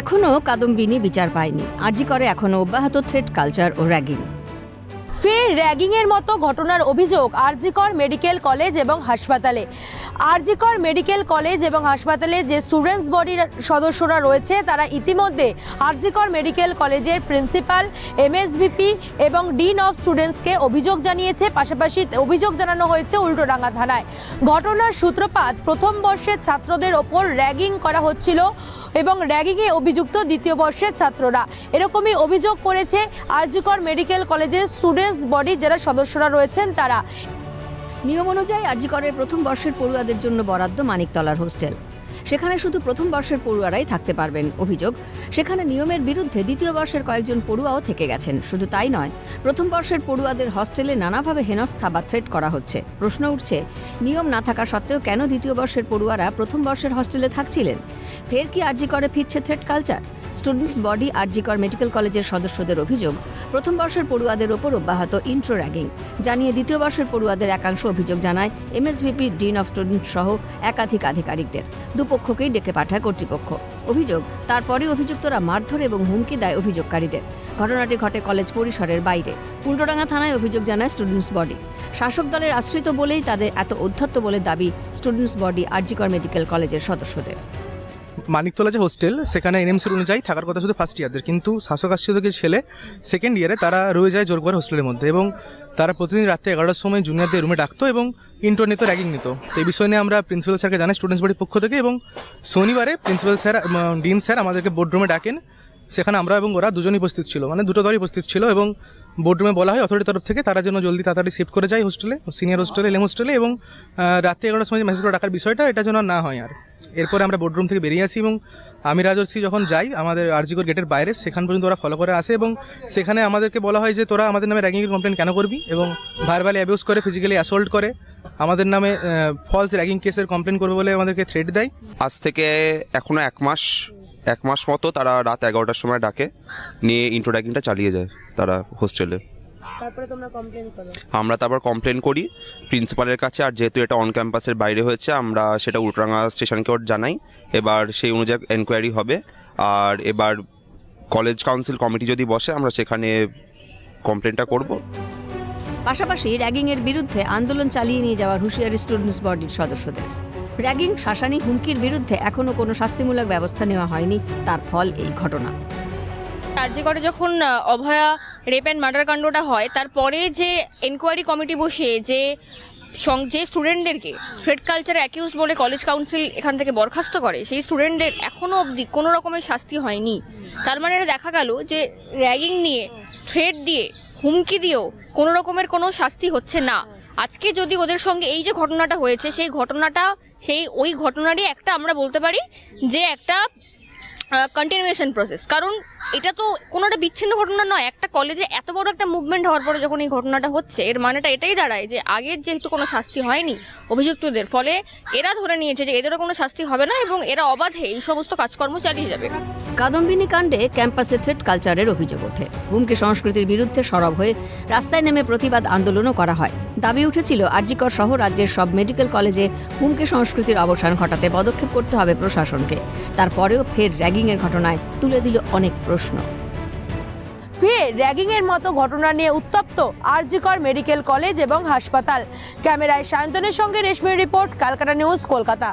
এখনও কাদম্বিনী বিচার পায়নি। আরজি করে এখনও অব্যাহত থ্রেড কালচার ও র্যাগিং ফের র্যাগিংয়ের মতো ঘটনার অভিযোগ আরজিকর মেডিকেল কলেজ এবং হাসপাতালে। আরজিকর মেডিকেল কলেজ এবং হাসপাতালে যে স্টুডেন্টস বডির সদস্যরা রয়েছে, তারা ইতিমধ্যে আরজিকর মেডিকেল কলেজের প্রিন্সিপাল এমএসভিপি এবং ডিন অফ স্টুডেন্টসকে অভিযোগ জানিয়েছে। পাশাপাশি অভিযোগ জানানো হয়েছে উল্টোডাঙ্গা থানায়। ঘটনার সূত্রপাত প্রথম বর্ষের ছাত্রদের ওপর র্যাগিং করা হচ্ছিল। এবং র্যাগিংয়ে অভিযুক্ত দ্বিতীয় বর্ষের ছাত্ররা। এরকমই অভিযোগ করেছে আরজিকর মেডিকেল কলেজের স্টুডেন্টস বডি যারা সদস্যরা রয়েছেন তারা। নিয়ম অনুযায়ী আরজিকরের প্রথম বর্ষের পড়ুয়াদের জন্য বরাদ্দ মানিকতলার হোস্টেল। সেখানে শুধু প্রথম বর্ষের পড়ুয়ারাই থাকতে পারবেন অভিযোগ। সেখানে নিয়মের বিরুদ্ধে দ্বিতীয় বর্ষের কয়েকজন পড়ুয়াও থেকে গেছেন। শুধু তাই নয়, প্রথম বর্ষের পড়ুয়াদের হস্টেলে নানাভাবে হেনস্থা বা থ্রেট করা হচ্ছে। প্রশ্ন উঠছে, নিয়ম না থাকা সত্ত্বেও কেন দ্বিতীয় বর্ষের পড়ুয়ারা প্রথম বর্ষের হস্টেলে থাকছিলেন? ফের কি আরজি করে ফিরছে threat culture? Students body RG Kar medical কলেজের সদস্যদের অভিযোগ, প্রথম বর্ষের পড়ুয়াদের ওপর অব্যাহত ইন্ট্রো র্যাগিং। জানিয়ে দ্বিতীয় বর্ষের পড়ুয়াদের একাংশ অভিযোগ জানায়, এমএসভিপি, ডিন অফ স্টুডেন্ট সহ একাধিক আধিকারিকদের। দুপক্ষকেই ডেকে পাঠায় কর্তৃপক্ষ। অভিযোগ তারপরে অভিযুক্তরা মারধর এবং হুমকি দেয় অভিযোগকারীদের। ঘটনাটি ঘটে কলেজ পরিসরের বাইরে। উল্টোডাঙ্গা থানায় অভিযোগ জানায় স্টুডেন্টস বডি। শাসক দলের আশ্রিত বলেই তাদের এত অধ্যত্ত বলে দাবি স্টুডেন্টস বডি আরজিকর মেডিকেল কলেজের সদস্যদের। মানিকতলা যে হোস্টেল, সেখানে এনএমসির অনুযায়ী থাকার কথা শুধু ফার্স্ট ইয়ারদের কিন্তু শাসক আশ্রিতকে ছেলে সেকেন্ড ইয়ারে তারা রয়ে যায় জোর করে হোস্টেলের মধ্যে এবং তারা প্রতিদিন রাত্রে এগারোটার সময় জুনিয়রদের রুমে ডাকতো এবং ইন্টার নিত র্যাগিং নিত। এই বিষয় নিয়ে আমরা প্রিন্সিপাল স্যারকে জানাই স্টুডেন্টস বাড়ির পক্ষ থেকে এবং শনিবারে প্রিন্সিপাল স্যার ডিন স্যার আমাদেরকে বোর্ডরুমে ডাকেন। সেখানে আমরা এবং ওরা দুজনই উপস্থিত ছিল। মানে দুটো দলই উপস্থিত ছিল এবং বোর্ডরুমে বলা হয় অথরিটির তরফ থেকে তারা যেন জলদি তাড়াতাড়ি শিফট করে যায় হোস্টেলে সিনিয়র হোস্টেলে এলএম হোস্টেলে এবং রাত্রে এগারোটার সময় মেসেজ করে ডাকার বিষয়টা এটা যেন না হয় আর। এরপরে আমরা বোর্ডরুম থেকে বেরিয়ে আসি এবং আমি রাজর্ষি যখন যাই আমাদের আরজিকর গেটের বাইরে, সেখান পর্যন্ত ওরা ফলো করে আসে এবং সেখানে আমাদেরকে বলা হয় যে তোরা আমাদের নামে র্যাগিংয়ের কমপ্লেন কেন করবি এবং ভার্বালি অ্যাবিউজ করে ফিজিক্যালি অ্যাসল্ট করে। আমাদের নামে ফলস র্যাগিং কেসের কমপ্লেন করবে বলে আমাদেরকে থ্রেট দেয়। আজ থেকে এখনও এক মাস এক মাস মতো তারা রাত এগারোটার সময় ডাকে নিয়ে ইন্ট্রোডাকিংটা চালিয়ে যায় তারা হোস্টেলে তারপরে তোমরা কমপ্লেন করো? আমরা তারপর কমপ্লেন করি প্রিন্সিপালের কাছে আর যেহেতু এটা অন ক্যাম্পাসের বাইরে হয়েছে আমরা সেটা উল্টারাঙ্গা স্টেশনকে ওর জানাই। এবার সেই অনুযায়ী এনকোয়ারি হবে আর এবার কলেজ কাউন্সিল কমিটি যদি বসে আমরা সেখানে কমপ্লেনটা করব। পাশাপাশি র্যাগিংয়ের বিরুদ্ধে আন্দোলন চালিয়ে নিয়ে যাওয়ার হুঁশিয়ারি স্টুডেন্টস বডির সদস্যদের। র্যাগিং, শাসানি হুমকির বিরুদ্ধে এখনও কোনো শাস্তিমূলক ব্যবস্থা নেওয়া হয়নি। তার ফল এই ঘটনা। কার্যকরে যখন অভয়া রেপ অ্যান্ড মার্ডার কাণ্ডটা হয়, তারপরে যে এনকোয়ারি কমিটি বসিয়ে যে যে স্টুডেন্টদেরকে থ্রেড কালচার অ্যাকিউজ বলে কলেজ কাউন্সিল এখান থেকে বরখাস্ত করে, সেই স্টুডেন্টদের এখনও অবধি কোনো রকমের শাস্তি হয়নি। তার মানে এটা দেখা গেল যে র্যাগিং নিয়ে থ্রেড দিয়ে, হুমকি দিয়েও কোনো রকমের কোনো শাস্তি হচ্ছে না। আজকে যদি ওদের সঙ্গে এই যে ঘটনাটা হয়েছে, সেই ঘটনাটা, সেই ওই ঘটনারই একটা আমরা বলতে পারি যে একটা কন্টিনিউয়েশন প্রসেস কারণ এটা তো কোনো একটা বিচ্ছিন্ন ঘটনা নয়। একটা কলেজে এত বড় একটা মুভমেন্ট হওয়ার পরে যখন এই ঘটনাটা হচ্ছে, এর মানেটা এটাই দাঁড়ায় যে আগের যেহেতু কোনো শাস্তি হয়নি অভিযুক্তদের, ফলে এরা ধরে নিয়েছে যে এদেরও কোনো শাস্তি হবে না এবং এরা অবাধে এই সমস্ত কাজকর্ম চালিয়ে যাবে। কাদম্বিনী কাণ্ডে ক্যাম্পাসে থ্রেট কালচারের অভিযোগ ওঠে। হুমকি সংস্কৃতির বিরুদ্ধে সরব হয়ে রাস্তায় নেমে প্রতিবাদ আন্দোলনও করা হয়। দাবি উঠেছিল, আরজিকর সহ রাজ্যের সব মেডিকেল কলেজে হুমকি সংস্কৃতির অবসান ঘটাতে পদক্ষেপ করতে হবে প্রশাসনকে। তারপরেও ফের র্যাগিংয়ের ঘটনায় তুলে দিল অনেক প্রশ্ন। ফের র্যাগিংয়ের মতো ঘটনা নিয়ে উত্তপ্ত আরজিকর মেডিকেল কলেজ এবং হাসপাতাল। ক্যামেরায় সায়ন্তনের সঙ্গে রেশমির রিপোর্ট, কালকাটা নিউজ, কলকাতা।